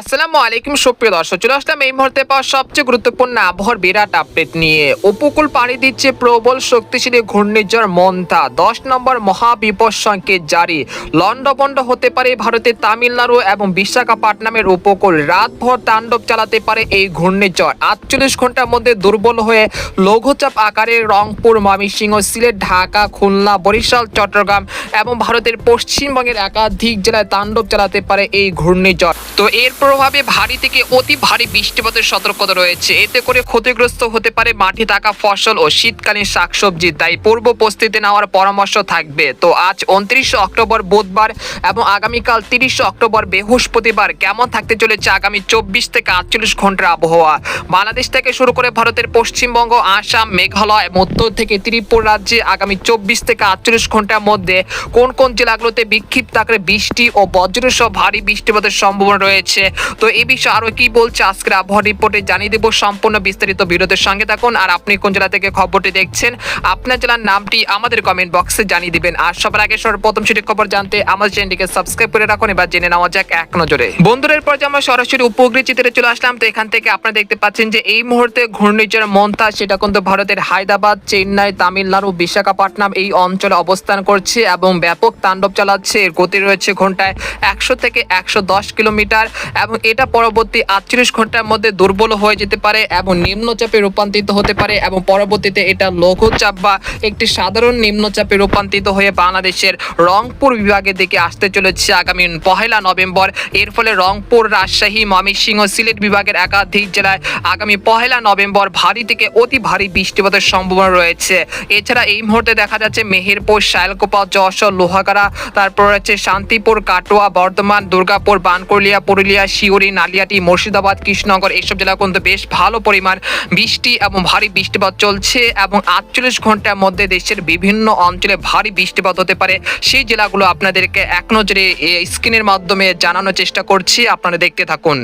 আসসালামু আলাইকুম, সুপ্রিয় দর্শক, চলে আসলাম এই মুহূর্তে পাওয়া সবচেয়ে গুরুত্বপূর্ণ আবহাওয়ার বিরাট আপডেট নিয়ে। উপকূল পাড়ি দিচ্ছে প্রবল শক্তিশালী ঘূর্ণিঝড় মন্থা। দশ নম্বর মহাবিপদ সংকেত জারি। লন্ডভন্ড হতে পারে ভারতের তামিলনাড়ু এবং বিশাখাপাটনামের উপকূল। রাতভর তাণ্ডব চালাতে পারে এই ঘূর্ণিঝড়। আটচল্লিশ ঘণ্টার মধ্যে দুর্বল হয়ে লঘুচাপ আকারে রংপুর, ময়মনসিংহ, সিলেট, ঢাকা, খুলনা, বরিশাল, চট্টগ্রাম এবং ভারতের পশ্চিমবঙ্গের একাধিক জেলায় তাণ্ডব চালাতে পারে এই ঘূর্ণিঝড়। তো এর প্রভাবে ভারী থেকে অতি ভারী বৃষ্টিপাতের সতর্কতা রয়েছে। এতে করে ক্ষতিগ্রস্ত হতে পারে মাটি থাকা ফসল ও শীতকালীন শাকসবজি। তাই পূর্ব প্রস্তুতি নেওয়ার পরামর্শ থাকবে। তো আজ উনত্রিশে অক্টোবর বুধবার এবং আগামীকাল তিরিশে অক্টোবর বৃহস্পতিবার কেমন থাকতে চলেছে আগামী চব্বিশ থেকে আটচল্লিশ ঘণ্টার আবহাওয়া? বাংলাদেশ থেকে শুরু করে ভারতের পশ্চিমবঙ্গ, আসাম, মেঘালয় এবং উত্তর থেকে ত্রিপুর রাজ্যে আগামী চব্বিশ থেকে আটচল্লিশ ঘণ্টার মধ্যে কোন কোন জেলাগুলোতে বিক্ষিপ্ত আকারে বৃষ্টি ও বজ্রসহ ভারী বৃষ্টিপাতের সম্ভাবনা রয়েছে? তো এই বিষয়ে আরও কি বলছে আজকের আবহাওয়া রিপোর্টে জানিয়ে দেবো সম্পূর্ণ বিস্তারিত বিরোধের সঙ্গে থাকুন। আর আপনি কোন জেলা থেকে খবরটি দেখছেন, আপনার জেলার নামটি আমাদের কমেন্ট বক্সে জানিয়ে দিবেন। আর সবার আগে সর্বপ্রথম সেটি খবর জানতে আমাদের চ্যানেলটিকে সাবস্ক্রাইব করে রাখুন, এবার জেনে নেওয়া যাক এক নজরে। বন্ধুদের পর যে আমরা সরাসরি উপগ্রহ চিত্রে চলে আসলাম, তো এখান থেকে আপনারা দেখতে পাচ্ছেন যে এই মুহূর্তে ঘূর্ণিঝড় মন্থা, সেটা কিন্তু ভারতের হায়দ্রাবাদ, চেন্নাই, তামিলনাড়ু বিশাখাপাটনাম এই অঞ্চলে অবস্থান করছে এবং ব্যাপক তাণ্ডব চালাচ্ছে। এর গতি রয়েছে ঘন্টায় একশো থেকে একশো দশ কিলোমিটার এবং এটা পরবর্তী আটচল্লিশ ঘণ্টার মধ্যে দুর্বল হয়ে যেতে পারে এবং নিম্নচাপে রূপান্তরিত হতে পারে এবং পরবর্তীতে এটা লঘুচাপ বা একটি সাধারণ নিম্নচাপে রূপান্তরিত হয়ে বাংলাদেশের রংপুর বিভাগের দিকে আসতে চলেছে আগামী পহেলা নভেম্বর। এর ফলে রংপুর, রাজশাহী, ময়মনসিংহ, সিলেট বিভাগের একাধিক জেলায় আগামী পহেলা নভেম্বর ভারী থেকে অতি ভারী বৃষ্টিপাতের সম্ভাবনা রয়েছে। এছাড়া এই মুহূর্তে দেখা যাচ্ছে মেহেরপুর শায়লকোপা যশোর, লোহাগাড়া, তারপর রয়েছে শান্তিপুর, কাটোয়া, বর্ধমান, দুর্গাপুর, বানকুলিয়া, পুরুলিয়া শিউরি, নালিয়াটি, মুর্শিদাবাদ, কৃষ্ণনগর, এইসব জেলা কিন্তু বেশ ভালো পরিমাণ বৃষ্টি এবং ভারী বৃষ্টিপাত চলছে এবং আটচল্লিশ ঘণ্টার মধ্যে দেশের বিভিন্ন অঞ্চলে ভারী বৃষ্টিপাত হতে পারে। সেই জেলাগুলো আপনাদেরকে এক নজরে স্ক্রিনের মাধ্যমে জানানোর চেষ্টা করছি। আপনারা দেখতে থাকুন।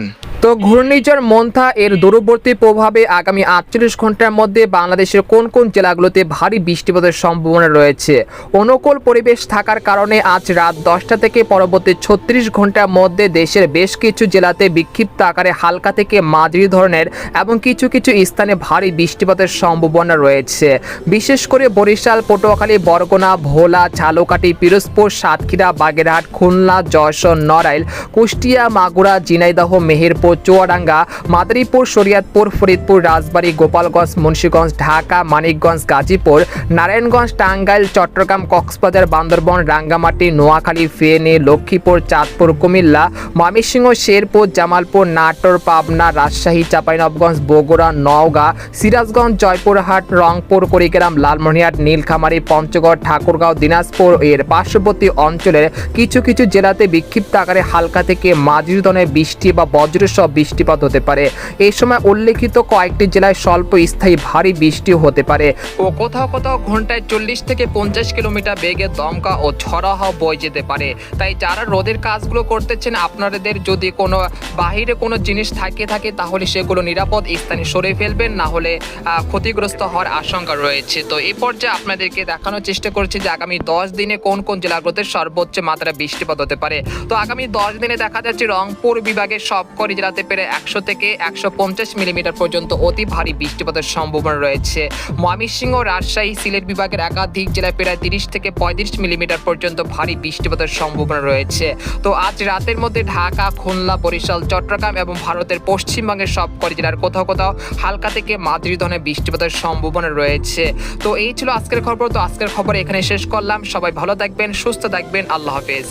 তো ঘূর্ণিঝড় মন্থা এর দূরবর্তী প্রভাবে আগামী আটচল্লিশ ঘণ্টার মধ্যে বাংলাদেশের কোন কোন জেলাগুলোতে ভারী বৃষ্টিপাতের সম্ভাবনা রয়েছে? অনুকূল পরিবেশ থাকার কারণে আজ রাত দশটা থেকে পরবর্তী ছত্রিশ ঘণ্টার মধ্যে দেশের বেশ কিছু জেলাতে বিক্ষিপ্ত আকারে হালকা থেকে মাঝারি ধরনের এবং কিছু কিছু স্থানে ভারী বৃষ্টিপাতের সম্ভাবনা রয়েছে। বিশেষ করে বরিশাল, পটুয়াখালী, বরগুনা, ভোলা, ঝালকাঠি, পিরোজপুর, সাতক্ষীরা, বাগেরহাট, খুলনা, যশোর, নড়াইল, কুষ্টিয়া, মাগুরা, ঝিনাইদহ, মেহেরপুর চুয়াডাঙ্গা, মাদারীপুর, শরিয়াতপুর, ফরিদপুর, রাজবাড়ী, গোপালগঞ্জ, মুন্সীগঞ্জ, ঢাকা, মানিকগঞ্জ, গাজীপুর, নারায়ণগঞ্জ, টাঙ্গাইল, চট্টগ্রাম, কক্সবাজার, বান্দরবন, রাঙ্গামাটি, নোয়াখালী, ফেনী, লক্ষ্মীপুর, চাঁদপুর, কুমিল্লা, ময়মনসিংহ, শেরপুর, জামালপুর, নাটোর, পাবনা, রাজশাহী চাঁপাইনবগঞ্জ বগুড়া, নওগাঁ, সিরাজগঞ্জ, জয়পুরহাট, রংপুর, কুড়িগ্রাম, লালমনিরহাট নীলখামারী পঞ্চগড়, ঠাকুরগাঁও, দিনাজপুর, এর পার্শ্ববর্তী অঞ্চলের কিছু কিছু জেলাতে বিক্ষিপ্ত আকারে হালকা থেকে মাঝারি ধরনের বৃষ্টি বা বজ্রসহ বৃষ্টিপাত হতে পারে। এই সময় উল্লেখিত কয়েকটি জেলায় স্বল্প স্থায়ী ভারী বৃষ্টিও হতে পারে। ও কোথাও কোথাও ঘন্টায় চল্লিশ থেকে পঞ্চাশ কিলোমিটার বেগে দমকা ও ঝড়া বয়ে যেতে পারে। তাই যারা রোদের কাজগুলো করতেছেন, আপনাদের যদি কোনো বাহিরে কোনো জিনিস থাকে থাকে, তাহলে সেগুলো নিরাপদ স্থানে সরে ফেলবেন, না হলে ক্ষতিগ্রস্ত হওয়ার আশঙ্কা রয়েছে। তো এই পর্যায়ে আপনাদেরকে দেখানোর চেষ্টা করছি যে আগামী দশ দিনে কোন কোন জেলাগুলোতে সর্বোচ্চ মাত্রা বৃষ্টিপাত হতে পারে। তো আগামী দশ দিনে দেখা যাচ্ছে রংপুর বিভাগের সবকটি জেলাতে পেরে একশো থেকে একশো পঞ্চাশ মিলিমিটার পর্যন্ত অতি ভারী বৃষ্টিপাতের সম্ভাবনা রয়েছে। ময়মনসিংহ, রাজশাহী, সিলেট বিভাগের একাধিক জেলায় প্রায় তিরিশ থেকে পঁয়ত্রিশ মিলিমিটার পর্যন্ত ভারী বৃষ্টিপাতের সম্ভাবনা রয়েছে। তো আজ রাতের মধ্যে ঢাকা, খুলনা, বরিশাল, চট্টগ্রাম এবং ভারতের পশ্চিমবঙ্গের সব কটি জেলার কোথাও কোথাও হালকা থেকে মাঝারি ধরনের বৃষ্টিপাতের সম্ভাবনা রয়েছে। তো এই ছিল আজকের খবর। তো আজকের খবর এখানে শেষ করলাম। সবাই ভালো থাকবেন, সুস্থ থাকবেন। আল্লাহ হাফেজ।